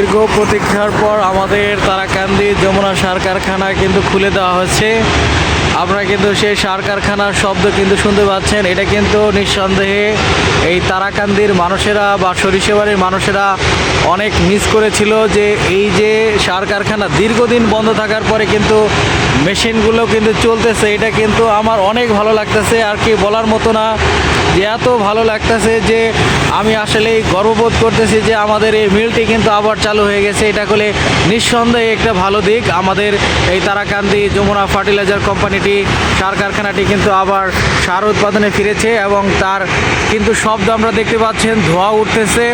দীর্ঘ প্রতীক্ষার পর আমাদের তারাকান্দি যমুনা সার কারখানা কিন্তু খুলে দেওয়া হয়েছে আপনারা কিন্তু সেই সার কারখানার শব্দ কিন্তু শুনতে পাচ্ছেন। এটা কিন্তু নিঃসন্দেহে এই তারাকান্দির মানুষেরা বা সরিষাবাড়ির মানুষেরা অনেক মিস করেছিল যে এই যে সার কারখানা দীর্ঘদিন বন্ধ থাকার পরে কিন্তু মেশিনগুলো কিন্তু চলতেছে। এটা কিন্তু আমার অনেক ভালো লাগতেছে। আর কি বলার মতো না। এত ভালো লাগতেছে যে আমি আসলেই গর্ববোধ করতেছি যে আমাদের এই মিলটি কিন্তু আবার চালু হয়ে গেছে। এটা করলে নিঃসন্দেহে একটা ভালো দিক। আমাদের এই তারাকান্দি যমুনা ফার্টিলাইজার কোম্পানিটি সার কারখানাটি কিন্তু আবার সার উৎপাদনে ফিরেছে এবং তার কিন্তু শব্দ আমরা দেখতে পাচ্ছেন ধোঁয়া উঠতেছে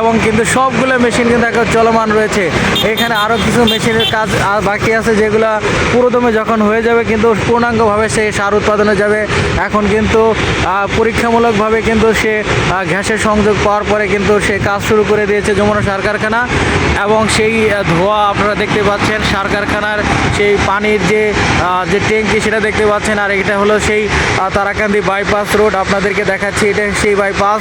এবং কিন্তু সবগুলো মেশিন কিন্তু এখন চলমান রয়েছে। এখানে আরও কিছু মেশিনের কাজ বাকি আছে যেগুলো পুরোদমে যখন হয়ে যাবে কিন্তু পূর্ণাঙ্গভাবে সে সার উৎপাদনে যাবে। এখন কিন্তু আহ, পরীক্ষামূলকভাবে কিন্তু সে গ্যাসের সংযোগ পাওয়ার পরে কিন্তু সে কাজ শুরু করে দিয়েছে যমুনা সার কারখানা এবং সেই ধোঁয়া আপনারা দেখতে পাচ্ছেন, সার কারখানার সেই পানির যে যে ট্যাঙ্কি সেটা দেখতে পাচ্ছেন। আর এটা হলো সেই তারাকান্দি বাইপাস রোড আপনাদেরকে দেখাচ্ছি, এটা সেই বাইপাস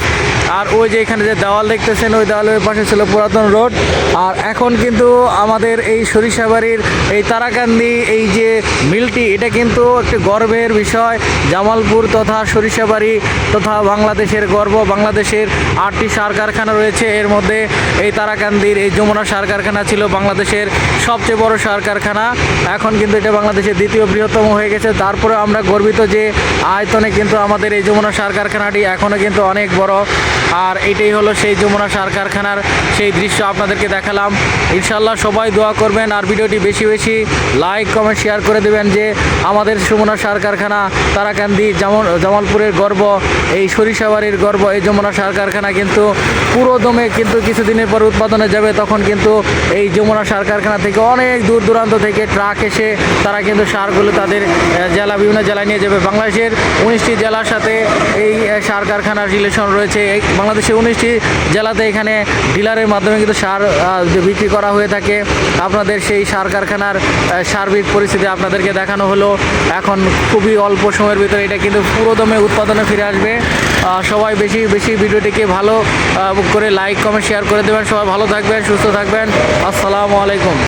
আর ওই যে এখানে যে দেওয়াল দেখতেছেন, ওই দেওয়ালের পাশে ছিল পুরাতন রোড। আর এখন কিন্তু আমাদের এই সরিষাবাড়ির এই তারাকান্দি, এই যে মিলটি, এটা কিন্তু একটি গর্বের বিষয়। জামালপুর তথা সরিষাবাড়ি তথা বাংলাদেশের গর্ব, বাংলাদেশের আটটি সার কারখানা রয়েছে। এর মধ্যে এই তারাকান্দির এই যমুনা সার কারখানা ছিল বাংলাদেশের সবচেয়ে বড় সার কারখানা। এখন কিন্তু এটা বাংলাদেশের দ্বিতীয় বৃহত্তম হয়ে গেছে। তারপরে আমরা গর্বিত যে আয়তনে কিন্তু আমাদের এই যমুনা সার কারখানাটি এখনও কিন্তু অনেক বড়। আর এটাই হলো সেই যমুনা সার কারখানার সেই দৃশ্য আপনাদেরকে দেখালাম। ইনশাল্লাহ সবাই দোয়া করবেন আর ভিডিওটি বেশি বেশি লাইক, কমেন্ট, শেয়ার করে দেবেন যে আমাদের যমুনা সার কারখানা, তারাকান্দি যেমন জামালপুরের গর্ব, এই সরিষাবাড়ির গর্ব, এই যমুনা সার কারখানা কিন্তু পুরো দমে কিন্তু কিছুদিনের পর উৎপাদনে যাবে, তখন কিন্তু এই যমুনা সার কারখানা থেকে অনেক দূর দূরান্ত থেকে ট্রাক এসে তারা কিন্তু সারগুলো তাদের জেলা, বিভিন্ন জেলায় নিয়ে যাবে। বাংলাদেশের উনিশটি জেলার সাথে এই সার কারখানার রিলেশন রয়েছে। বাংলাদেশের উনিশটি জেলাতে এখানে ডিলারের মাধ্যমে কিন্তু সার বিক্রি করা হয়ে থাকে। আপনাদের সেই সার কারখানার সার্বিক পরিস্থিতি আপনাদেরকে দেখানো হলো। এখন খুবই অল্প সময়ের ভিতরে এটা কিন্তু পুরোদমে উৎপাদনে ফিরে আসবে। সবাই বেশি বেশি ভিডিওটিকে ভালো করে লাইক কমেন্ট শেয়ার করে দেবেন। সবাই ভালো থাকবেন, সুস্থ থাকবেন। আসসালামু আলাইকুম।